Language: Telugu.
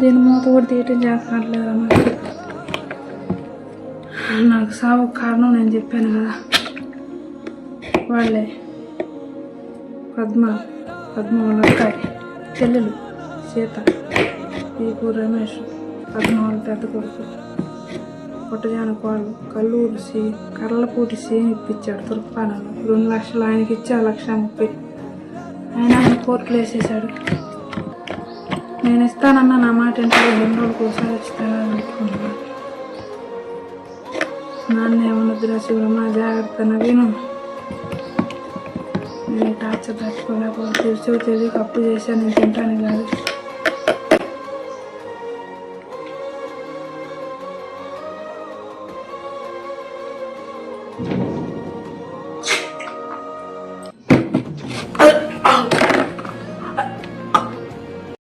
దీని మూత కూడా తీయటం చేస్తున్నట్లేదు అన్నమాట నాకు సాగు కారణం నేను చెప్పాను కదా. వాళ్ళే. పద్మ. పద్మ వాళ్ళ అక్కాయి చెల్లెలు. సీత. ఈపు రమేష్. పద్మ వాళ్ళ పెద్ద కొడుకు. పుట్టజాన కోళ్ళు. కళ్ళు ఊడిసి కర్రలపూటి సేమ్ ఇప్పించాడు తుర్పానని రెండు లక్షలు ఆయనకి ఇచ్చి ఆ లక్ష ముప్పై. ఆయన ఆయన కోర్టులు వేసేసాడు నేను ఇస్తానన్న నా మాట ఏంటో ఎన్ని రోజులు కోసారి ఇస్తారా అనుకున్నా నాన్న ఏమనుద్రా శివరమ్మ జాగ్రత్త నవీను నేను టార్చర్ తట్టుకోలేకపోతే తెలుసో తెలియ కప్పు చేశాను నేను తింటాను కాదు